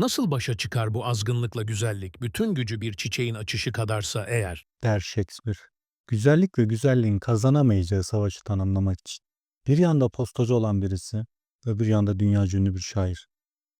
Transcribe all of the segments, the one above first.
Nasıl başa çıkar bu azgınlıkla güzellik, bütün gücü bir çiçeğin açışı kadarsa eğer? der Shakespeare. Güzellik ve güzelliğin kazanamayacağı savaşı tanımlamak için. Bir yanda postacı olan birisi, öbür yanda dünya ünlü bir şair.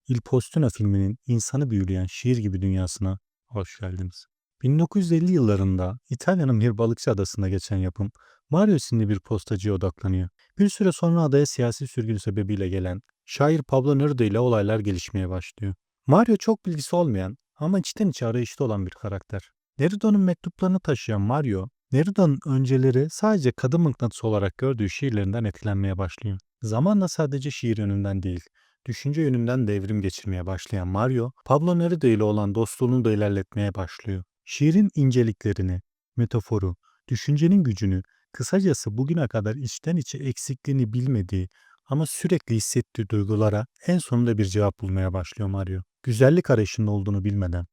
Il Postino filminin insanı büyüleyen şiir gibi dünyasına hoş geldiniz. 1950 yıllarında İtalya'nın bir balıkçı adasında geçen yapım Mario isimli bir postacıya odaklanıyor. Bir süre sonra adaya siyasi sürgün sebebiyle gelen şair Pablo Neruda ile olaylar gelişmeye başlıyor. Mario çok bilgisi olmayan ama içten içe arayışta olan bir karakter. Neruda'nın mektuplarını taşıyan Mario, Neruda'nın önceleri sadece kadın mıknatısı olarak gördüğü şiirlerinden etkilenmeye başlıyor. Zamanla sadece şiir yönünden değil, düşünce yönünden devrim geçirmeye başlayan Mario, Pablo Neruda ile olan dostluğunu da ilerletmeye başlıyor. Şiirin inceliklerini, metaforu, düşüncenin gücünü, kısacası bugüne kadar içten içe eksikliğini bilmediği ama sürekli hissettiği duygulara en sonunda bir cevap bulmaya başlıyor Mario. Güzellik arayışında olduğunu bilmeden.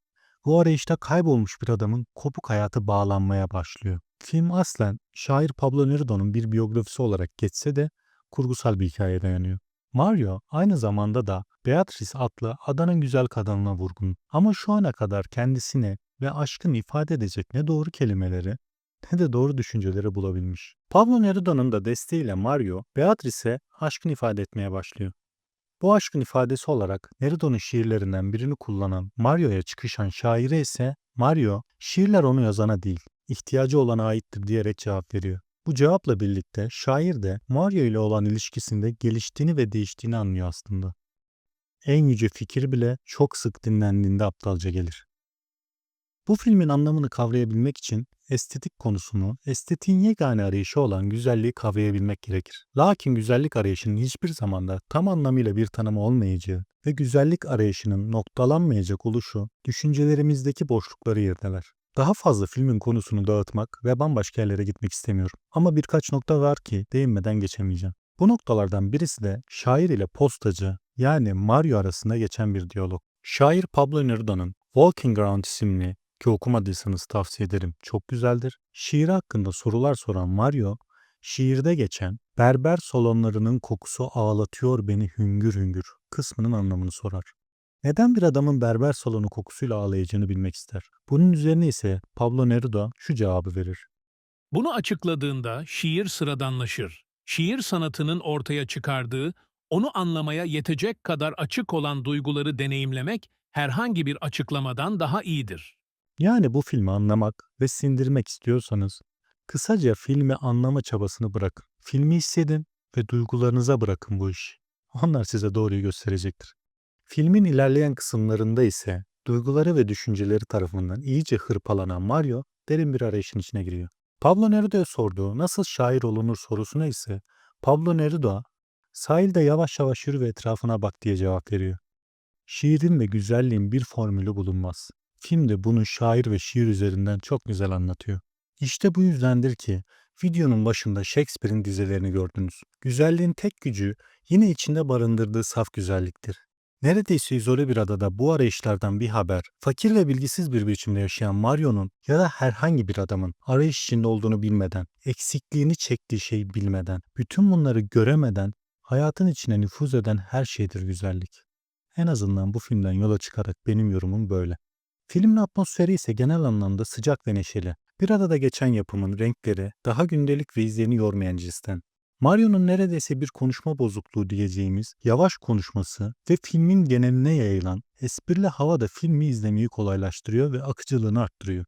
Bu arayışta kaybolmuş bir adamın kopuk hayatı bağlanmaya başlıyor. Film aslen şair Pablo Neruda'nın bir biyografisi olarak geçse de kurgusal bir hikayeye dayanıyor. Mario aynı zamanda da Beatrice adlı adanın güzel kadınına vurgun. Ama şu ana kadar kendisine ve aşkını ifade edecek ne doğru kelimeleri ne de doğru düşünceleri bulabilmiş. Pablo Neruda'nın da desteğiyle Mario, Beatrice'e aşkını ifade etmeye başlıyor. Bu aşkın ifadesi olarak Neruda'nın şiirlerinden birini kullanan Mario'ya çıkışan şaire ise Mario, şiirler onu yazana değil, ihtiyacı olana aittir diyerek cevap veriyor. Bu cevapla birlikte şair de Mario ile olan ilişkisinde geliştiğini ve değiştiğini anlıyor aslında. En yüce fikir bile çok sık dinlendiğinde aptalca gelir. Bu filmin anlamını kavrayabilmek için estetik konusunu, estetiğin yegane arayışı olan güzelliği kavrayabilmek gerekir. Lakin güzellik arayışının hiçbir zamanda tam anlamıyla bir tanımı olmayacağı ve güzellik arayışının noktalanmayacak oluşu düşüncelerimizdeki boşlukları irdeler. Daha fazla filmin konusunu dağıtmak ve bambaşka yerlere gitmek istemiyorum. Ama birkaç nokta var ki değinmeden geçemeyeceğim. Bu noktalardan birisi de şair ile postacı yani Mario arasında geçen bir diyalog. Şair Pablo Neruda'nın Walking Around isimli ki okumadıysanız tavsiye ederim. Çok güzeldir. Şiir hakkında sorular soran Mario, şiirde geçen berber salonlarının kokusu ağlatıyor beni hüngür hüngür kısmının anlamını sorar. Neden bir adamın berber salonu kokusuyla ağlayacağını bilmek ister. Bunun üzerine ise Pablo Neruda şu cevabı verir. Bunu açıkladığında şiir sıradanlaşır. Şiir sanatının ortaya çıkardığı, onu anlamaya yetecek kadar açık olan duyguları deneyimlemek herhangi bir açıklamadan daha iyidir. Yani bu filmi anlamak ve sindirmek istiyorsanız kısaca filmi anlama çabasını bırakın. Filmi hissedin ve duygularınıza bırakın bu işi. Onlar size doğruyu gösterecektir. Filmin ilerleyen kısımlarında ise duyguları ve düşünceleri tarafından iyice hırpalanan Mario derin bir arayışın içine giriyor. Pablo Neruda'ya sorduğu nasıl şair olunur sorusuna ise Pablo Neruda sahilde yavaş yavaş yürü ve etrafına bak diye cevap veriyor. Şiirin ve güzelliğin bir formülü bulunmaz. Film de bunu şair ve şiir üzerinden çok güzel anlatıyor. İşte bu yüzdendir ki videonun başında Shakespeare'in dizelerini gördünüz. Güzelliğin tek gücü yine içinde barındırdığı saf güzelliktir. Neredeyse izole bir adada bu arayışlardan bir haber, fakir ve bilgisiz bir biçimde yaşayan Mario'nun ya da herhangi bir adamın arayış içinde olduğunu bilmeden, eksikliğini çektiği şeyi bilmeden, bütün bunları göremeden hayatın içine nüfuz eden her şeydir güzellik. En azından bu filmden yola çıkarak benim yorumum böyle. Filmin atmosferi ise genel anlamda sıcak ve neşeli. Bir arada geçen yapımın renkleri daha gündelik ve izleyeni yormayan cinsten. Mario'nun neredeyse bir konuşma bozukluğu diyeceğimiz yavaş konuşması ve filmin geneline yayılan esprili hava da filmi izlemeyi kolaylaştırıyor ve akıcılığını arttırıyor.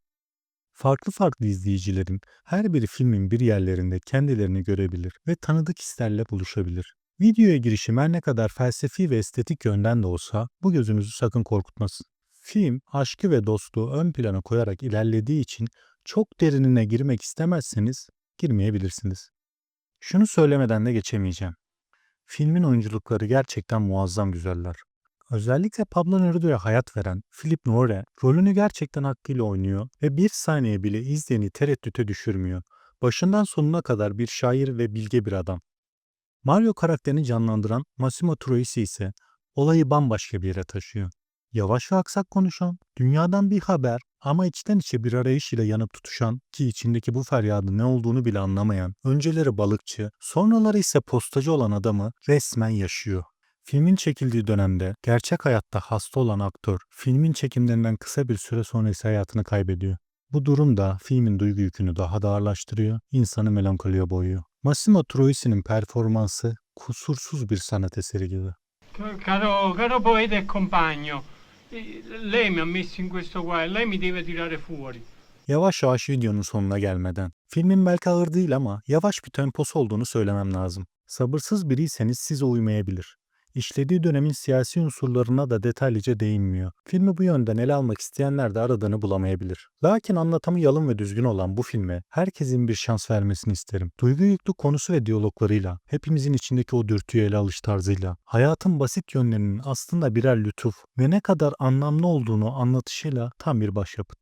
Farklı farklı izleyicilerin her biri filmin bir yerlerinde kendilerini görebilir ve tanıdık hislerle buluşabilir. Videoya girişim her ne kadar felsefi ve estetik yönden de olsa bu gözünüzü sakın korkutmasın. Film aşkı ve dostluğu ön plana koyarak ilerlediği için çok derinine girmek istemezseniz girmeyebilirsiniz. Şunu söylemeden de geçemeyeceğim. Filmin oyunculukları gerçekten muazzam güzeller. Özellikle Pablo Neruda'ya hayat veren Philip Nore rolünü gerçekten hakkıyla oynuyor ve bir saniye bile izleyeni tereddüte düşürmüyor. Başından sonuna kadar bir şair ve bilge bir adam. Mario karakterini canlandıran Massimo Troisi ise olayı bambaşka bir yere taşıyor. Yavaş ve aksak konuşan, dünyadan bir haber ama içten içe bir arayış ile yanıp tutuşan ki içindeki bu feryadın ne olduğunu bile anlamayan, önceleri balıkçı, sonraları ise postacı olan adamı resmen yaşıyor. Filmin çekildiği dönemde gerçek hayatta hasta olan aktör filmin çekimlerinden kısa bir süre sonra ise hayatını kaybediyor. Bu durum da filmin duygu yükünü daha da ağırlaştırıyor, insanı melankoliye boğuyor. Massimo Troisi'nin performansı kusursuz bir sanat eseri gibi. Caro, caro poeta compagno, lei mi ha messo in questo guaio, lei mi deve tirare fuori. Yavaş yavaş videonun sonuna gelmeden. Filmin belki ağır değil ama yavaş bir temposu olduğunu söylemem lazım. Sabırsız biriyseniz size uymayabilir. İşlediği dönemin siyasi unsurlarına da detaylıca değinmiyor. Filmi bu yönden ele almak isteyenler de aradığını bulamayabilir. Lakin anlatımı yalın ve düzgün olan bu filme herkesin bir şans vermesini isterim. Duygu yüklü konusu ve diyaloglarıyla, hepimizin içindeki o dürtüyü ele alış tarzıyla, hayatın basit yönlerinin aslında birer lütuf ve ne kadar anlamlı olduğunu anlatışıyla tam bir başyapıt.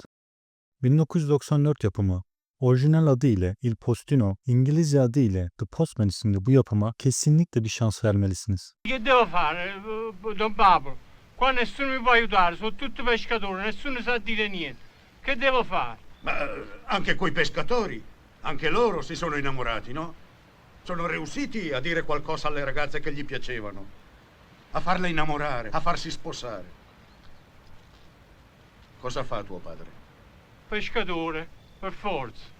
1994 yapımı. Orijinal adı ile Il Postino, İngilizce adı ile The Postman isimli bu yapıma kesinlikle bir şans vermelisiniz. Che devo fare, Don Pablo? Qua nessuno mi può aiutare, sono tutti pescatori, nessuno sa dire niente. Che devo fare? Ma eh, anche quei pescatori, anche loro si sono innamorati, no? Sono riusciti a dire qualcosa alle ragazze che gli piacevano, a farle innamorare, a farsi sposare. Cosa fa tuo padre? Pescatore, for Ford's.